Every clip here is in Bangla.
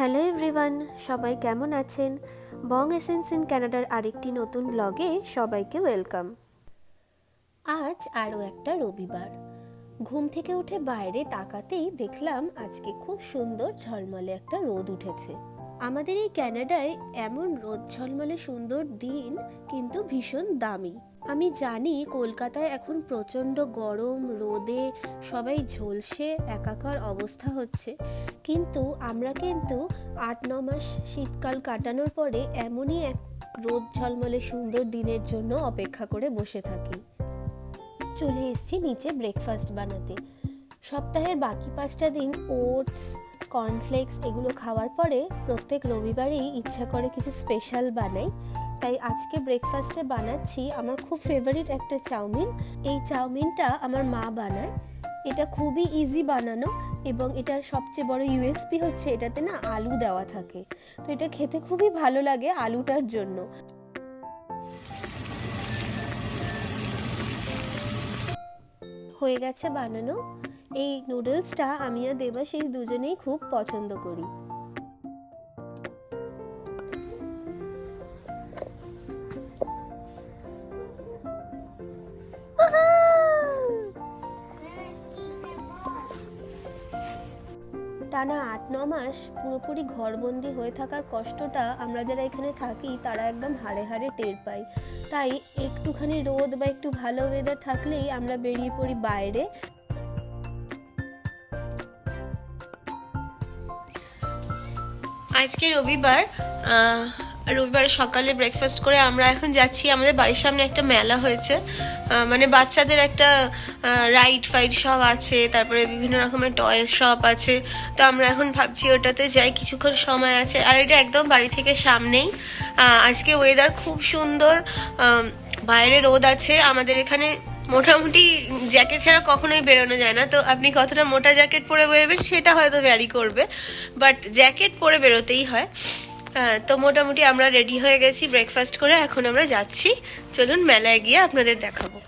হ্যালো এভরিওয়ান, সবাই কেমন আছেন? বং এসেন্স ইন ক্যানাডার আরেকটি নতুন ব্লগে সবাইকে ওয়েলকাম। আজ আরও একটা রবিবার। ঘুম থেকে উঠে বাইরে তাকাতেই দেখলাম আজকে খুব সুন্দর ঝলমলে একটা রোদ উঠেছে। আমাদের এই ক্যানাডায় এমন রোদ ঝলমলে সুন্দর দিন, কিন্তু ভীষণ দামি। আমি জানি কলকাতায় এখন প্রচণ্ড গরম, রোদে সবাই ঝলসে, একাকার অবস্থা হচ্ছে। কিন্তু আমরা কিন্তু আট, ন মাস শীতকাল কাটানোর পরে এমনই এক রোদ ঝলমলে সুন্দর দিনের জন্য অপেক্ষা করে বসে থাকি। চলে এসেছি নিচে ব্রেকফাস্ট বানাতে। সপ্তাহের বাকি পাঁচটা দিন ওটস কর্নফ্লেক্স এগুলো খাওয়ার পরে প্রত্যেক রবিবারেই ইচ্ছা করে কিছু স্পেশাল বানাই। তাই আজকে ব্রেকফাস্টে বানাচ্ছি আমার খুব ফেভারিট একটা চাউমিন। এই চাউমিনটা আমার মা বানায়। এটা খুবই ইজি বানানো এবং এটার সবচেয়ে বড় ইউএসপি হচ্ছে এটাতে না আলু দেওয়া থাকে। তো এটা খেতে খুবই ভালো লাগে আলুটার জন্য। হয়ে গেছে বানানো। এই নুডলসটা আমি আর দেবাশিস দুজনেই খুব পছন্দ করি। টানা আট, ন মাস পুরোপুরি ঘরবন্দি হয়ে থাকার কষ্টটা আমরা যারা এখানে থাকি, তারা একদম হাড়ে হাড়ে টের পাই। তাই একটুখানি রোদ বা একটু ভালো ওয়েদার থাকলেই আমরা বেরিয়ে পড়ি বাইরে। আজকে রবিবার রবিবার সকালে ব্রেকফাস্ট করে আমরা এখন যাচ্ছি। আমাদের বাড়ির সামনে একটা মেলা হয়েছে। মানে বাচ্চাদের একটা রাইড ফাইড সব আছে, তারপরে বিভিন্ন রকমের টয়েস শপ আছে। তো আমরা এখন ভাবছি ওটাতে যাই, কিছুক্ষণ সময় আছে। আর এটা একদম বাড়ি থেকে সামনেই। আজকে ওয়েদার খুব সুন্দর বাইরে রোদ আছে। আমাদের এখানে মোটামুটি জ্যাকেট ছাড়া কখনোই বেরোনো যায় না। তো আপনি কতটা মোটা জ্যাকেট পরে বেরোবেন সেটা হয়তো ভ্যারি করবে বাট জ্যাকেট পরে বেরোতেই হয়। তো মোটামুটি আমরা রেডি হয়ে গেছি ব্রেকফাস্ট করে, এখন আমরা যাচ্ছি। চলুন মেলায় গিয়ে আপনাদের দেখাবো।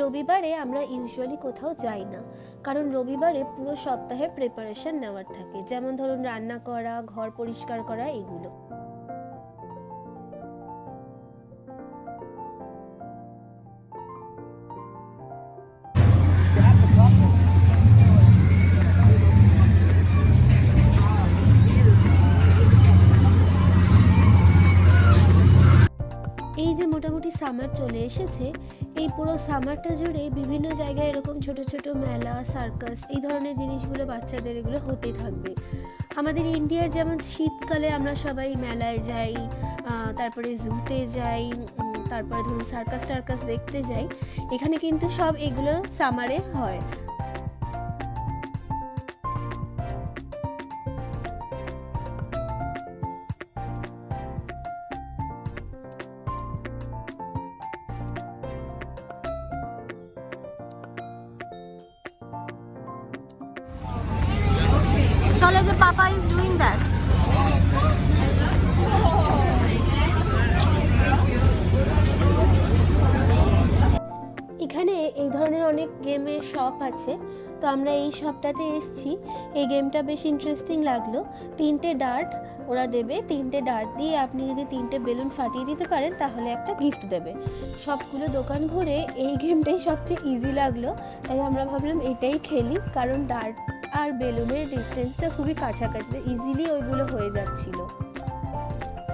রবিবারে আমরা ইউজুয়ালি কোথাও যাই না, কারণ রবিবারে পুরো সপ্তাহের প্রিপারেশন নেওয়ার থাকে। যেমন ধরুন রান্না করা, ঘর পরিষ্কার করা, এগুলো। সামার চলে এসেছে। এই পুরো সামারটা জুড়ে বিভিন্ন জায়গায় এরকম ছোট ছোট মেলা সার্কাস এই ধরনের জিনিসগুলো বাচ্চাদের এগুলো হতে থাকবে। আমাদের ইন্ডিয়ায় যেমন শীতকালে আমরা সবাই মেলায় যাই তারপরে জুতে যাই তারপরে ধরুন সার্কাস টার্কাস দেখতে যাই। এখানে কিন্তু সব এগুলো সামারে হয়। চলে যে পাপা ইজ ডুইং দ্যাট এই ধরনের অনেক গেমের শপ আছে। তো আমরা এই শপটাতে এসেছি। এই গেমটা বেশ ইন্টারেস্টিং লাগল। তিনটে ডার্ট ওরা দেবে। তিনটে ডার্ট দিয়ে আপনি যদি তিনটে বেলুন ফাটিয়ে দিতে পারেন, তাহলে একটা গিফট দেবে। সবগুলো দোকান ঘুরে এই গেমটাই সবচেয়ে ইজি লাগল। তাই আমরা ভাবলাম এটাই খেলি, কারণ ডার্ট আর বেলুনের ডিস্টেন্সটা খুবই কাছাকাছি। ইজিলি ওইগুলো হয়ে যাচ্ছিল।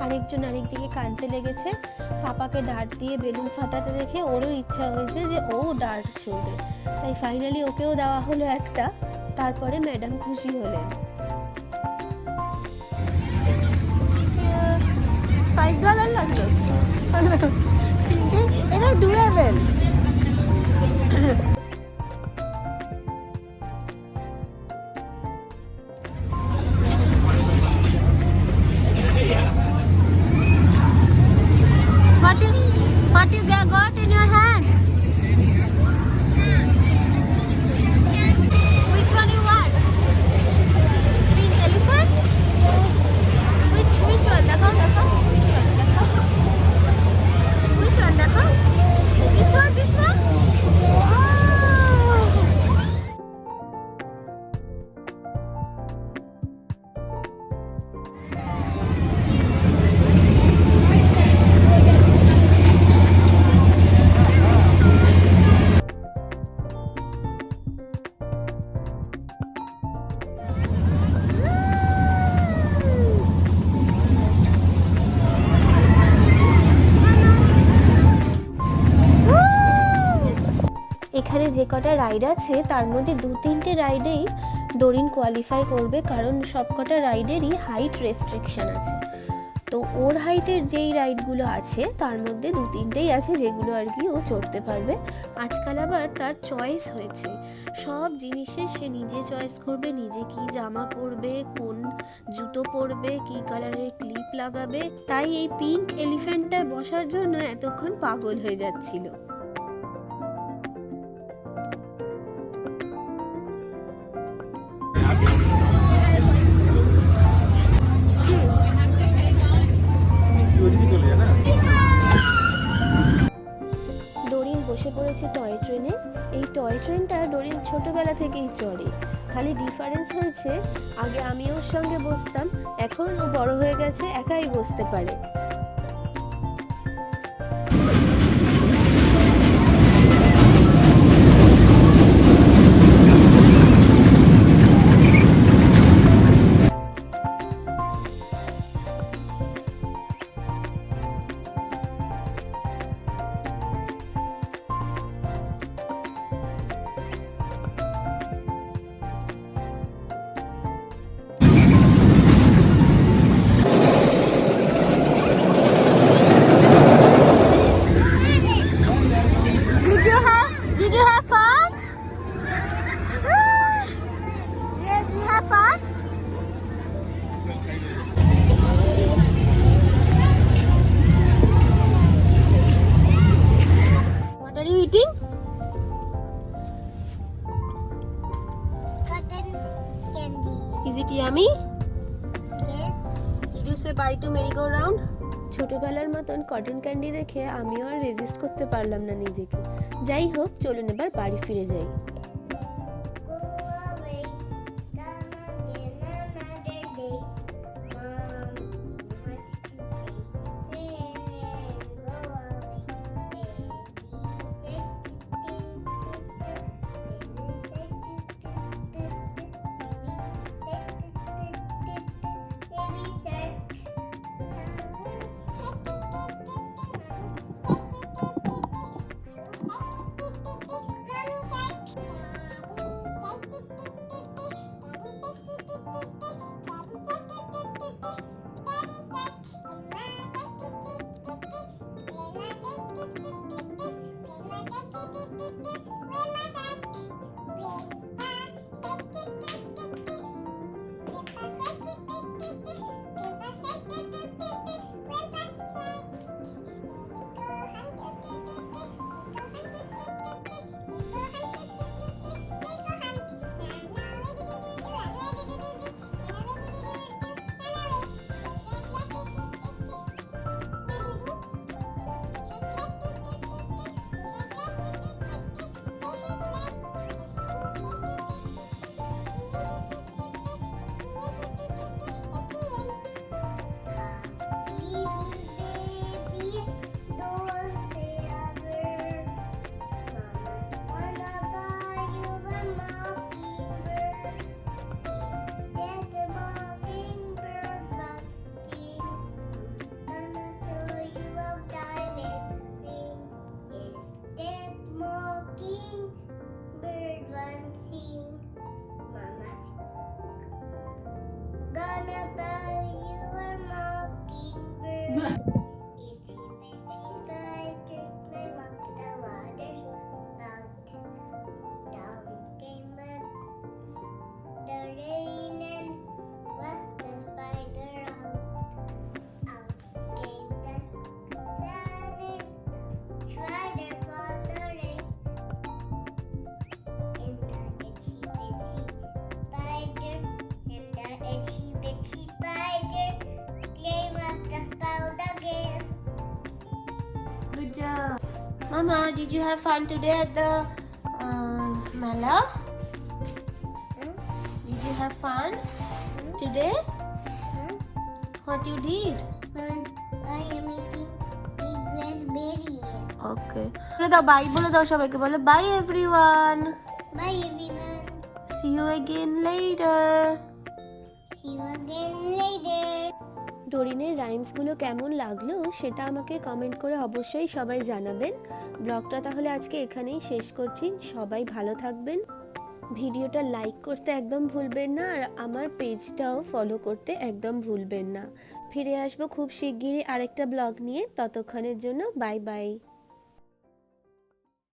আরেকজন আরেক দিকে কাঁদতে লেগেছে। পাপাকে ডার্ট দিয়ে বেলুন ফাটাতে দেখে ওরও ইচ্ছা হয়েছে যে ও ডার্ট ছুড়বে। তাই ফাইনালি ওকেও দেওয়া হলো একটা, তারপরে ম্যাডাম খুশি হলেন। ফাইভ ডলার লাগল? এখানে যে কটা রাইড আছে, তার মধ্যে দু তিনটে রাইডেই ডোরিন কোয়ালিফাই করবে, কারণ সব কটা রাইডেরই হাইট রেস্ট্রিকশন আছে। তো ওর হাইটের যেই রাইডগুলো আছে, তার মধ্যে দু তিনটেই আছে যেগুলো আর কি ও চড়তে পারবে। আজকাল আবার তার চয়েস হয়েছে। সব জিনিসে সে নিজে চয়েস করবে, নিজে কি জামা পরবে, কোন জুতো পরবে, কি কালারের ক্লিপ লাগাবে। তাই এই পিঙ্ক এলিফ্যান্টটা বসার জন্য এতক্ষণ পাগল হয়ে যাচ্ছিল। পড়েছে টয় ট্রেনে এই টয় ট্রেনটা ডোরিন ছোটোবেলা থেকেই চড়ে খালি ডিফারেন্স হয়েছে, আগে আমি ওর সঙ্গে বসতাম, এখন ও বড় হয়ে গেছে, একাই বসতে পারে। ছোটবেলার মতন কটন ক্যান্ডি দেখে আমিও আর রেজিস্ট করতে পারলাম না নিজেকে। যাই হোক, চলুন এবার বাড়ি ফিরে যাই। Mama, did you have fun today at the uh, Mala? Did you have fun today? What you did? And I am eating big raspberry. ওকে বলে দাও বাই বলে দাও সবাইকে বলো bye everyone Bye everyone. See you again later See you again later. ডরিনের রাইমসগুলো কেমন লাগল সেটা আমাকে কমেন্ট করে অবশ্যই সবাই জানাবেন। ব্লগটা তাহলে আজকে এখানেই শেষ করছি। সবাই ভালো থাকবেন। ভিডিওটা লাইক করতে একদম ভুলবেন না আর আমার পেজটাও ফলো করতে একদম ভুলবেন না। ফিরে আসব খুব শিগগিরই আরেকটা ব্লগ নিয়ে। ততক্ষণের জন্য বাই বাই